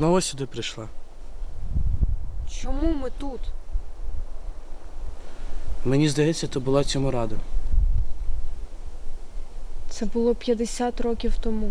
Знову сюди прийшла. Чому ми тут? Мені здається, ти була цьому рада. Це було 50 років тому.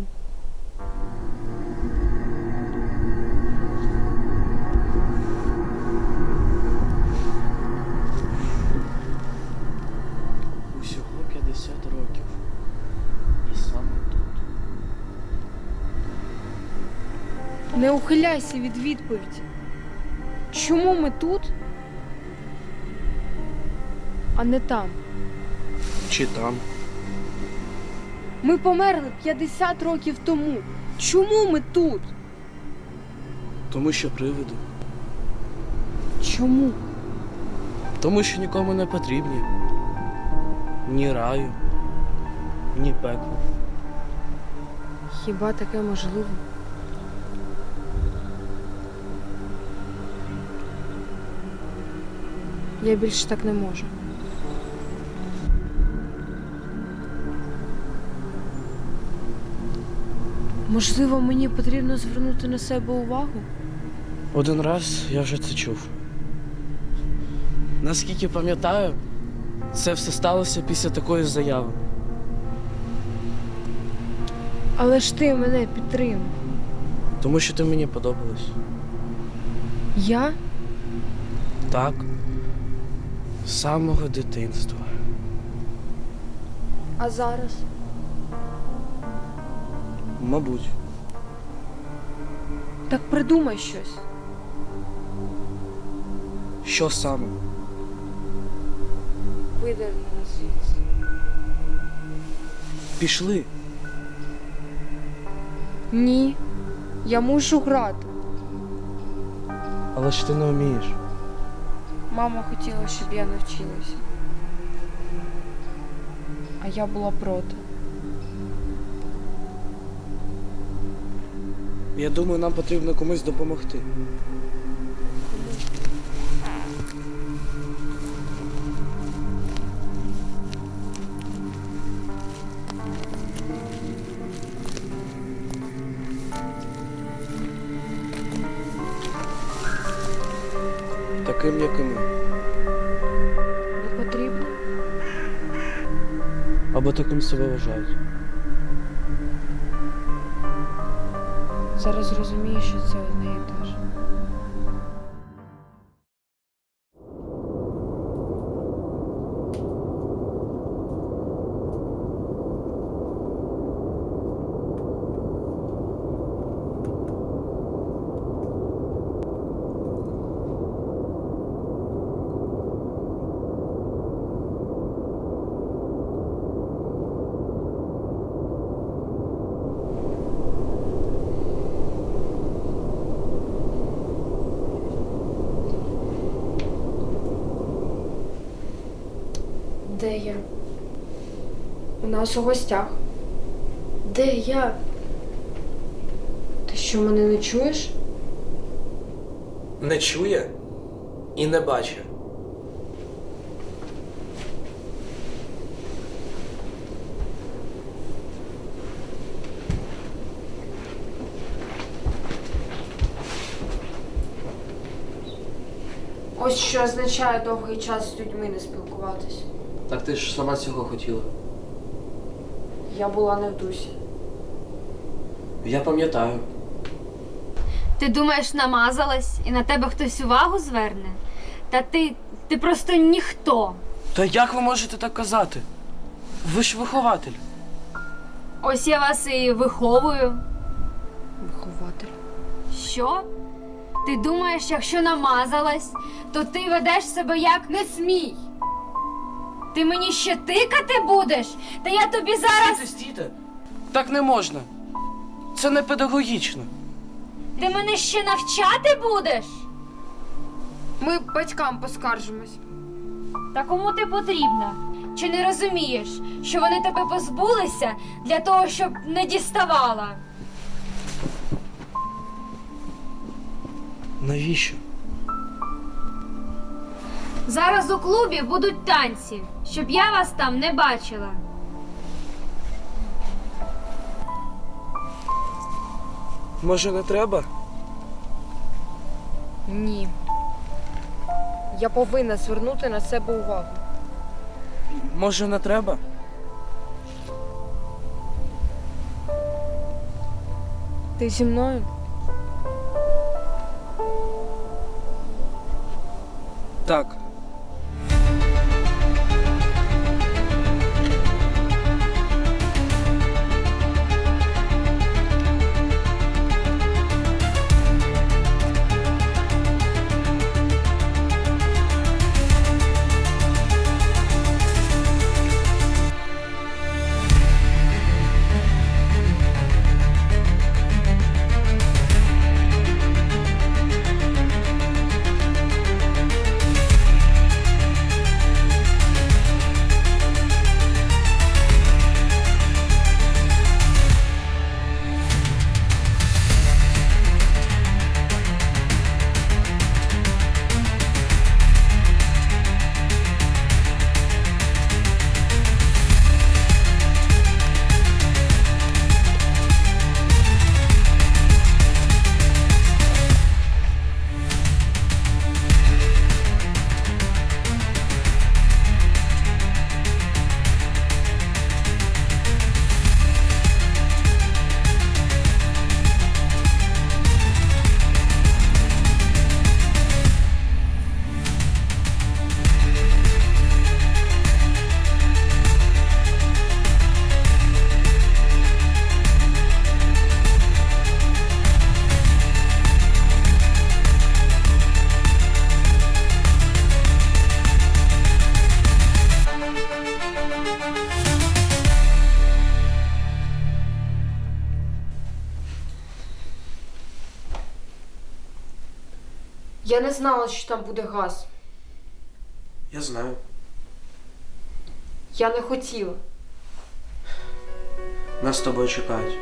Не ухиляйся від відповіді. Чому ми тут? А не там. Чи там. Ми померли 50 років тому. Чому ми тут? Тому що привиди. Чому? Тому що нікому не потрібні. Ні раю, ні пекла. Хіба таке можливо? Я більше так не можу. Можливо, мені потрібно звернути на себе увагу? Один раз я вже це чув. Наскільки пам'ятаю, це все сталося після такої заяви. Але ж ти мене підтримав. Тому що ти мені подобалась. Я? Так. З самого дитинства. А зараз? Мабуть. Так придумай щось. Що саме? Видай мене звідси. Пішли. Ні. Я мушу грати. Але ж ти не вмієш. Мама хотіла, щоб я навчилася. А я була проти. Я думаю, нам потрібно комусь допомогти. Або таким себе вважають. Зараз розумію, що це одне і те ж. Де я? У нас у гостях. Де я? Ти що мене не чуєш? Не чує і не бачить. Ось що означає довгий час з людьми не спілкуватись. Так ти ж сама цього хотіла. Я була не в дусі. Я пам'ятаю. Ти думаєш, намазалась і на тебе хтось увагу зверне? Та ти, ти просто ніхто. Та як ви можете так казати? Ви ж вихователь. Ось я вас і виховую. Вихователь. Що? Ти думаєш, якщо намазалась, то ти ведеш себе як не смій. Ти мені ще тикати будеш? Та я тобі зараз. Стійте, стійте. Так не можна. Це не педагогічно. Ти мене ще навчати будеш? Ми батькам поскаржимось. Та кому ти потрібна? Чи не розумієш, що вони тебе позбулися для того, щоб не діставала? Навіщо? Зараз у клубі будуть танці, щоб я вас там не бачила. Може, не треба? Ні. Я повинна звернути на себе увагу. Може, не треба? Ти зі мною? Так. Я не знала, що там буде газ. Я знаю. Я не хотіла. Нас з тобою чекають.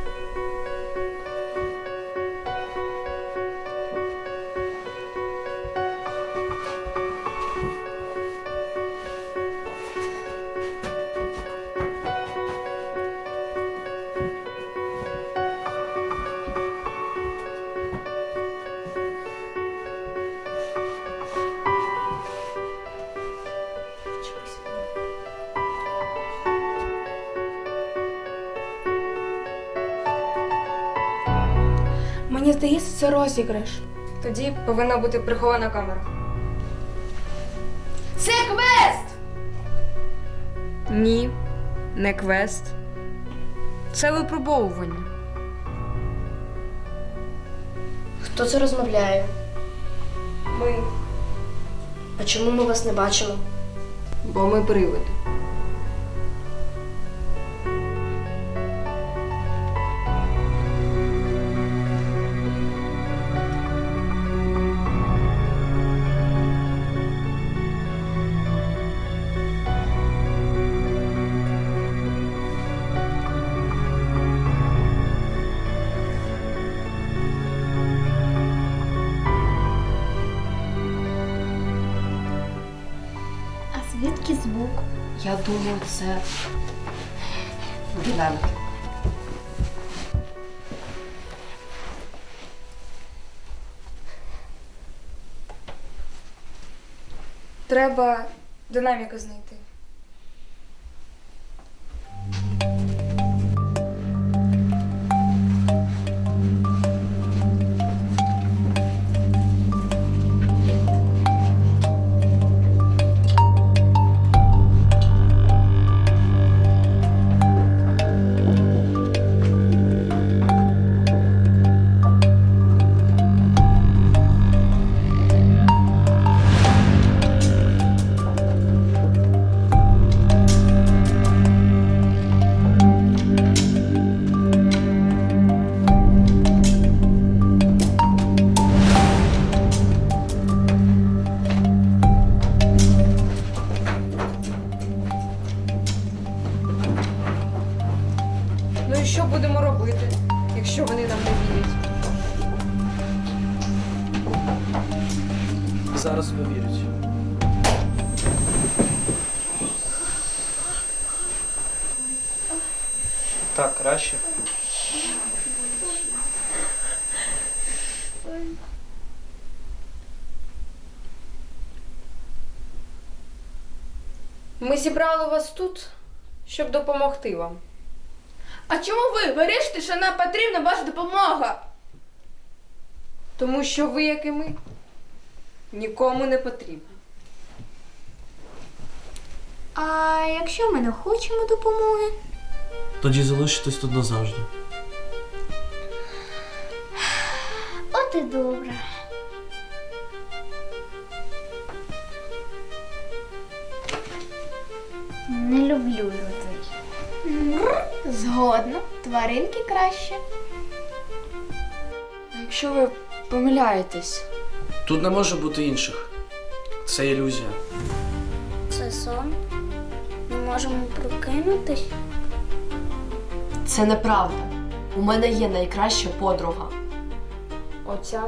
Здається, це розіграш. Тоді повинна бути прихована камера. Це квест! Ні, не квест. Це випробовування. Хто це розмовляє? Ми. А чому ми вас не бачимо? Бо ми привиди. Я думаю, це динамік. Треба динаміку знайти. Ну і що будемо робити, якщо вони нам не вірять? Зараз ви вірять. Так, краще. Ми зібрали вас тут, щоб допомогти вам. А чому ви вирішите, що нам потрібна ваша допомога? Тому що ви, як і ми, нікому не потрібні. А якщо ми не хочемо допомоги? Тоді залишитесь тут назавжди. От і добре. Не люблю людей. Згодно, тваринки краще. А якщо ви помиляєтесь, Тут не може бути інших. Це ілюзія. Це сон. Ми можемо прокинутись. Це неправда. У мене є найкраща подруга. оця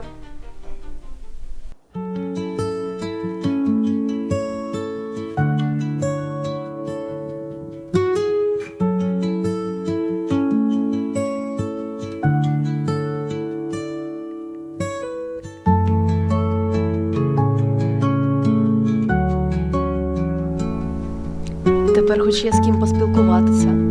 хоч є з ким поспілкуватися.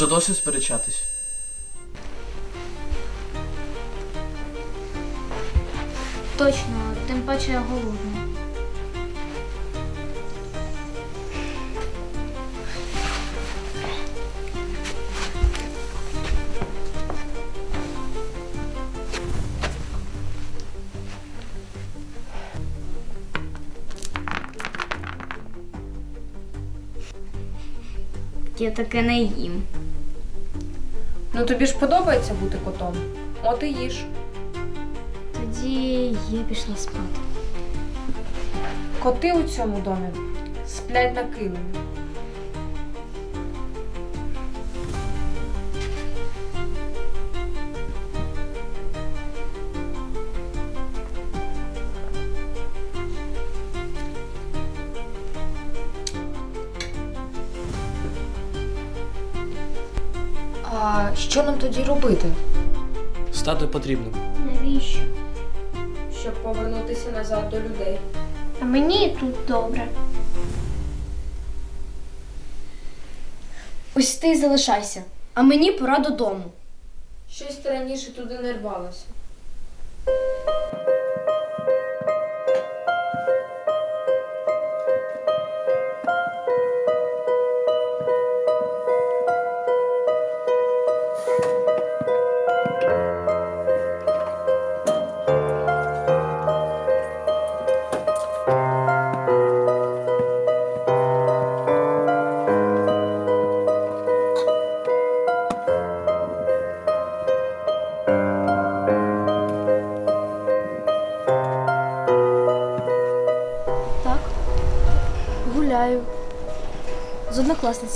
Може досі сперечатись? Точно, тим паче я голодна. Я таке не їм. Ну тобі ж подобається бути котом. От і їж. Тоді я пішла спати. Коти у цьому домі сплять на килимі. А що нам тоді робити? Стати потрібним. Навіщо? Щоб повернутися назад до людей. А мені тут добре. Ось ти й залишайся. А мені пора додому. Щось ти раніше туди не рвалося.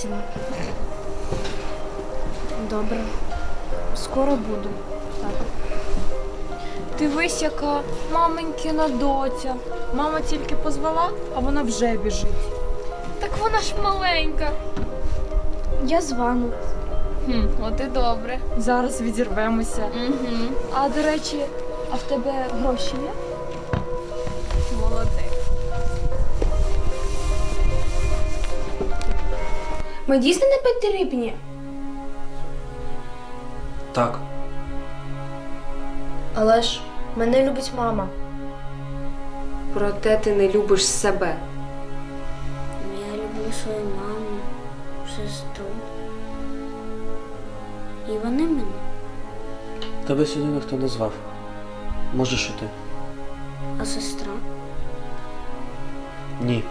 Однокласницями. Добре. Скоро буду. Так. Дивись, яка маменькина доця. Мама тільки позвала, а вона вже біжить. Так вона ж маленька. Я з вами. Хм, от і добре. Зараз відірвемося. Угу. А до речі, а в тебе гроші є? Ми дійсно не потрібні. Так. Але ж мене любить мама. Проте ти не любиш себе. Я люблю свою маму, сестру. І вони мене. Тебе сюди ніхто не звав. Можеш іти. А сестра? Ні.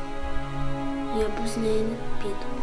Я без неї не піду.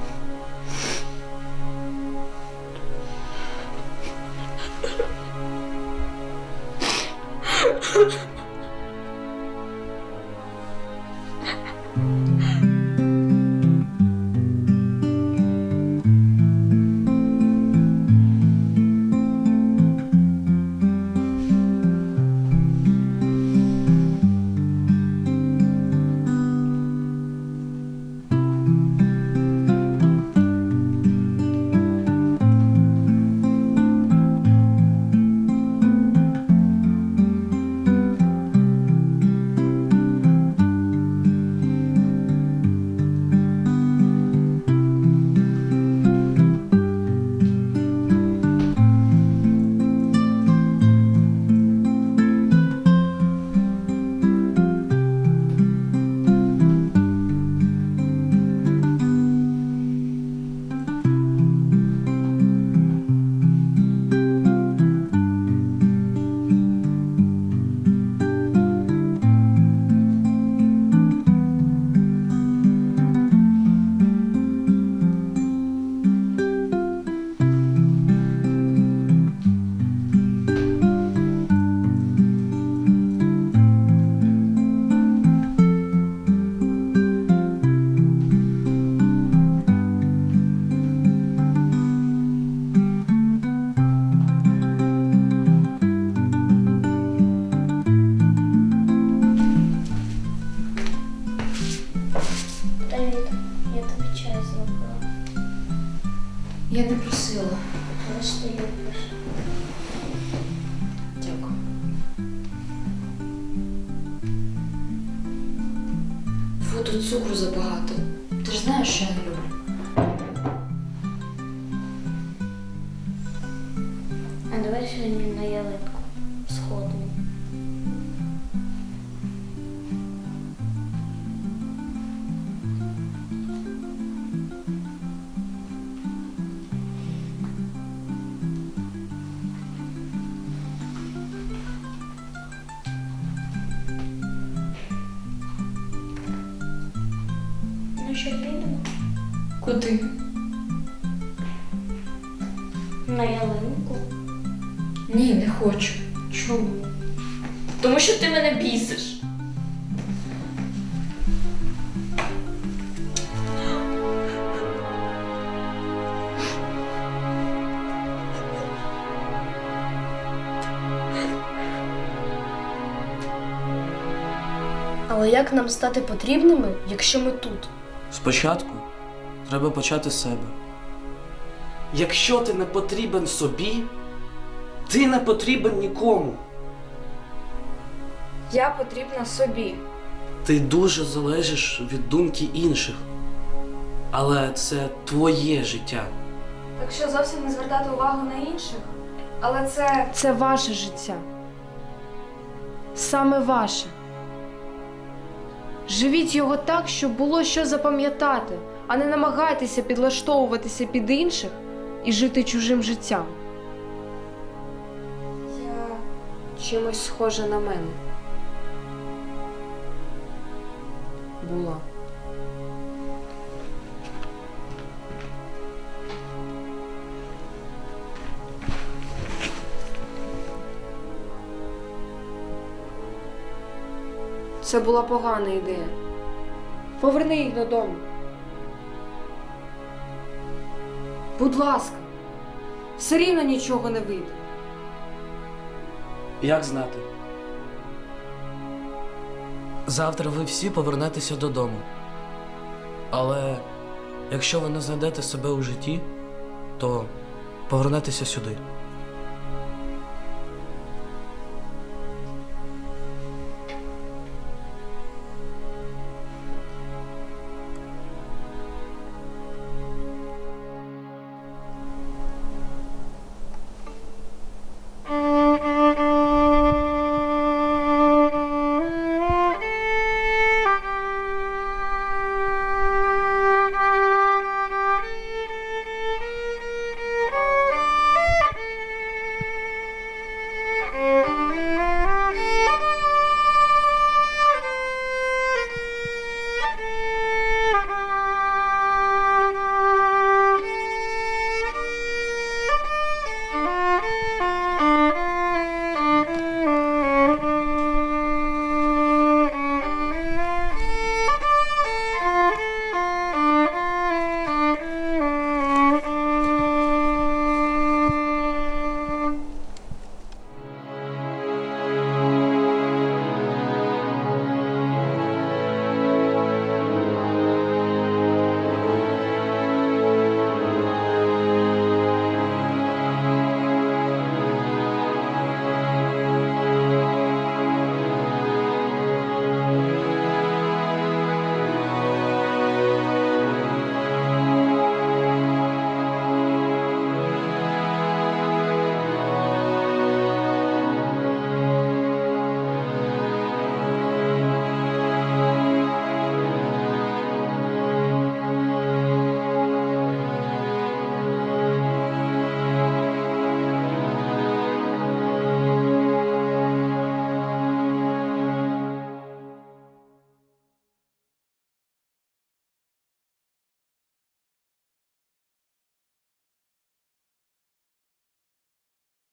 А на ялинку сходимо. Але як нам стати потрібними, якщо ми тут? Спочатку треба почати з себе. Якщо ти не потрібен собі, ти не потрібен нікому. Я потрібна собі. Ти дуже залежиш від думки інших. Але це твоє життя. Якщо зовсім не звертати увагу на інших. Але це. Це ваше життя. Саме ваше. Живіть його так, щоб було що запам'ятати, а не намагайтеся підлаштовуватися під інших і жити чужим життям. Я чимось схожа на мене. Була. Це була погана ідея. Поверни їх додому. Будь ласка, все рівно нічого не вийде. Як знати? Завтра ви всі повернетеся додому. Але якщо ви не знайдете себе у житті, то повернетеся сюди.